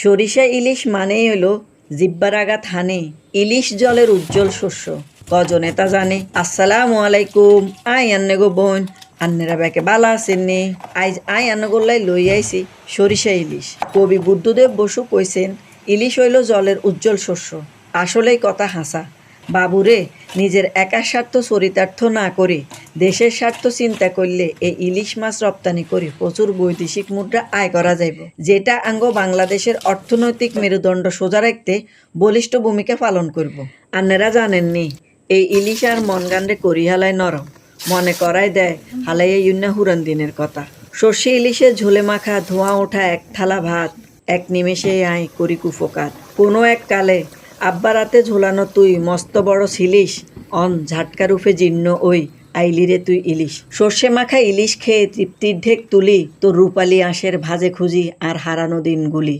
সরিষা ইলিশ মানেই হলো জিব্বার আঘাত হানে। ইলিশ জলের উজ্জ্বল শস্য। কজনে তা জানে? আসসালামু আলাইকুম। আই আন্নে গো বোন। আন্নেরা ব্যাকে বালা আছেননি আইজ আই আন্নগোল্লাই লই আইছি সরিষা ইলিশ। কবি বুদ্ধদেব বসু কইছেন, ইলিশ হইল জলের উজ্জ্বল শস্য। আসলেই কথা হাসা। বাবুরে, নিজের একা স্বার্থ চরিতার্থ না করে দেশের স্বার্থ চিন্তা করলে এই ইলিশ মাছ রপ্তানি করে প্রচুর বৈদেশিক মুদ্রা আয় করা যাইব। যেটা আঙ্গ বাংলাদেশের অর্থনৈতিক মেরুদণ্ড সোজা রাখতে বলিষ্ঠ ভূমিকা পালন করব। আন্নেরা জানেননি, এই ইলিশ আর মন গান্ডে করি হালায় নরম। মনে করাই দেয়, হালাইয়া ইউন্না হুরান দিনের কথা। সর্ষে ইলিশের ঝোলে মাখা, ধোঁয়া ওঠা এক থালা ভাত, এক নিমেষে আয় করি কুফকাত। কোনো এক কালে আব্বা রাতে ঝোলানো তুই মস্ত বড় ছিলিস, অন ঝাটকা রূপে জীর্ণ ওই আইলি রে তুই ইলিশ। সর্ষে মাখা ইলিশ খেয়ে তৃপ্তির ঢেক তুলি, তোর রূপালি আঁশের ভাজে খুঁজি আর হারানো দিনগুলি।